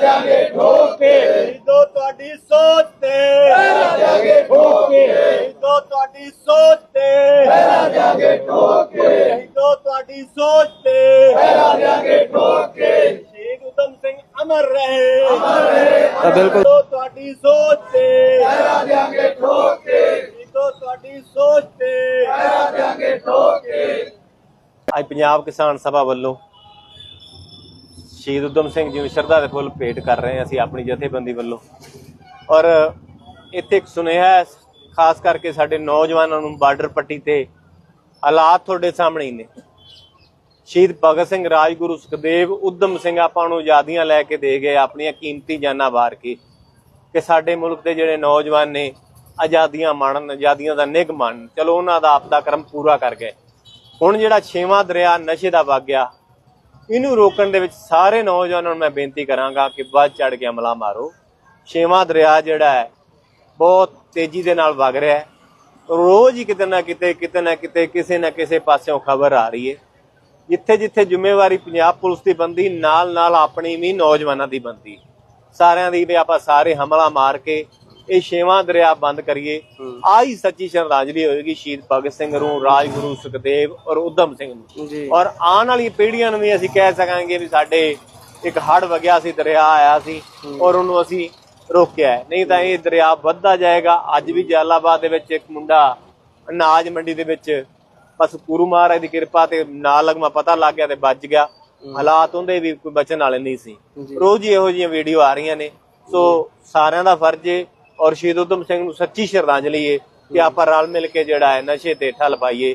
ਦਿਆਂਗੇ ਠੋਕ। ਕੇ ਸ਼ਹੀਦੋ ਤੁਹਾਡੀ ਸੋਚ ਤੇ। ਪਹਿਰਾ ਦਿਆਂਗੇ ਠੋਕ। ਕੇ ਸ਼ਹੀਦੋ ਤੁਹਾਡੀ ਸੋਚ ਤੇ। ਪਹਿਰਾ ਦਿਆਂਗੇ ਠੋਕ। ਕੇ ਸ਼ਹੀਦੋ ਤੁਹਾਡੀ ਸੋਚ ਤੇ। ਪਹਿਰਾ ਦਿਆਂਗੇ ਠੋਕ। ਕੇ ਸ਼ਹੀਦ ਉਦਮ ਸਿੰਘ ਅਮਰ ਰਹੇ। ਅਮਰ ਰਹੇ। ਤਾਂ ਬਿਲਕੁਲ। ਤੁਹਾਡੀ ਸੋਚ ਤੇ। ਪਹਿਰਾ ਦਿਆਂਗੇ ਠੋਕ। ਕੇ ਸ਼ਹੀਦੋ ਤੁਹਾਡੀ ਸੋਚ ਤੇ। ਪਹਿਰਾ ਦਿਆਂਗੇ ਠੋਕ। ਕੇ ਅੱਜ ਪੰਜਾਬ ਕਿਸਾਨ ਸਭਾ ਵੱਲੋਂ ਸ਼ਹੀਦ ਉਦਮ ਸਿੰਘ ਜੀ ਨੂੰ ਸ਼ਰਧਾ ਦੇ ਫੁੱਲ ਭੇਟ ਕਰ ਰਹੇ ਹਾਂ ਅਸੀਂ ਆਪਣੀ ਜਥੇਬੰਦੀ ਵੱਲੋਂ। ਔਰ ਇੱਥੇ ਇੱਕ ਸੁਨੇਹਾ ਹੈ, ਖਾਸ ਕਰਕੇ ਸਾਡੇ ਨੌਜਵਾਨਾਂ ਨੂੰ ਬਾਰਡਰ ਪੱਟੀ ਤੇ ਹਾਲਾਤ ਤੁਹਾਡੇ ਸਾਹਮਣੇ ਹੀ ਨੇ। ਸ਼ਹੀਦ ਭਗਤ ਸਿੰਘ ਰਾਜਗੁਰੂ ਸੁਖਦੇਵ ਉਦਮ ਸਿੰਘ ਆਪਾਂ ਨੂੰ ਆਜ਼ਾਦੀਆਂ ਲੈ ਕੇ ਦੇ ਗਏ, ਆਪਣੀਆਂ ਕੀਮਤੀ ਜਾਨਾਂ ਵਾਰ ਕੇ ਕਿ ਸਾਡੇ ਮੁਲਕ ਦੇ ਜਿਹੜੇ ਨੌਜਵਾਨ ਨੇ, ਆਜ਼ਾਦੀਆਂ ਮਾਣਨ, ਆਜ਼ਾਦੀਆਂ ਦਾ ਨਿਗ ਮੰਨ ਚਲੋ ਉਹਨਾਂ ਦਾ ਆਪਦਾ ਕਰਮ ਪੂਰਾ ਕਰ ਗਏ। ਹੁਣ ਜਿਹੜਾ ਛੇਵਾਂ ਦਰਿਆ ਨਸ਼ੇ ਦਾ ਵਗ ਗਿਆ ਇਹਨੂੰ ਰੋਕਣ ਦੇ ਵਿੱਚ ਸਾਰੇ ਨੌਜਵਾਨਾਂ ਨੂੰ ਮੈਂ ਬੇਨਤੀ ਕਰਾਂਗਾ ਕਿ ਵੱਧ ਚੜ ਕੇ ਅਮਲਾ ਮਾਰੋ। ਛੇਵਾਂ ਦਰਿਆ ਜਿਹੜਾ ਹੈ, ਬਹੁਤ ਤੇਜ਼ੀ ਦੇ ਨਾਲ ਵਗ ਰਿਹਾ ਹੈ। ਰੋਜ਼ ਹੀ ਕਿਤੇ ਨਾ ਕਿਤੇ ਕਿਤੇ ਨਾ ਕਿਤੇ, ਕਿਸੇ ਨਾ ਕਿਸੇ ਪਾਸਿਓਂ ਖਬਰ ਆ ਰਹੀ ਹੈ। ਜਿੱਥੇ ਜਿੱਥੇ ਜ਼ਿੰਮੇਵਾਰੀ ਪੰਜਾਬ ਪੁਲਿਸ ਦੀ ਬੰਦੀ ਨਾਲ ਨਾਲ ਆਪਣੀ ਵੀ ਨੌਜਵਾਨਾਂ ਦੀ ਬੰਦੀ ਸਾਰਿਆਂ ਦੀ ਵੀ ਆਪਾਂ ਸਾਰੇ ਹਮਲਾ ਮਾਰ ਕੇ ਇਹ ਛੇਵਾਂ ਦਰਿਆ ਬੰਦ ਕਰੀਏ। ਆਹੀ ਸੱਚੀ ਸ਼ਰਧਾਂਜਲੀ ਹੋਏਗੀ ਸ਼ਹੀਦ ਭਗਤ ਸਿੰਘ ਨੂੰ ਰਾਜਗੁਰੂ ਸੁਖਦੇਵ ਔਰ ਉਦਮ ਸਿੰਘ ਨੂੰ। ਔਰ ਆਉਣ ਵਾਲੀ ਪੀੜ੍ਹੀਆਂ ਨੂੰ ਵੀ ਅਸੀਂ ਕਹਿ ਸਕਾਂਗੇ ਵੀ ਸਾਡੇ ਇੱਕ ਹੜ ਵਗਿਆ ਸੀ ਦਰਿਆ ਆਇਆ ਸੀ ਔਰ ਉਹਨੂੰ ਅਸੀਂ ਰੋਕਿਆ। ਨਹੀਂ ਤਾਂ ਇਹ ਦਰਿਆ ਵੱਧਦਾ ਜਾਏਗਾ। ਅੱਜ ਵੀ ਜਲਾਲਾਬਾਦ ਦੇ ਵਿੱਚ ਇੱਕ ਮੁੰਡਾ ਅਨਾਜ ਮੰਡੀ ਦੇ ਵਿੱਚ ਬਸ ਗੁਰੂ ਮਹਾਰਾਜ ਦੀ ਕਿਰਪਾ ਤੇ ਨਾਲ ਲਗਮਾ ਪਤਾ ਲੱਗ ਗਿਆ ਤੇ ਬਚ ਗਿਆ। ਹਾਲਾਤ ਉਹਦੇ ਵੀ ਕੋਈ ਬਚਣ ਵਾਲੇ ਨਹੀਂ ਸੀ। ਰੋਜ਼ ਹੀ ਇਹੋ ਜਿਹੀਆਂ ਵੀਡੀਓ ਆ ਰਹੀਆਂ ਨੇ। ਸੋ ਸਾਰਿਆਂ ਦਾ ਫਰਜ਼ ਏ ਔਰ ਸ਼ਹੀਦ ਉਦਮ ਸਿੰਘ ਨੂੰ ਸੱਚੀ ਸ਼ਰਧਾਂਜਲੀ ਏ ਕਿ ਆਪਾਂ ਰਲ ਮਿਲ ਕੇ ਜਿਹੜਾ ਹੈ ਨਸ਼ੇ ਤੇ ਠੱਲ ਪਾਈਏ।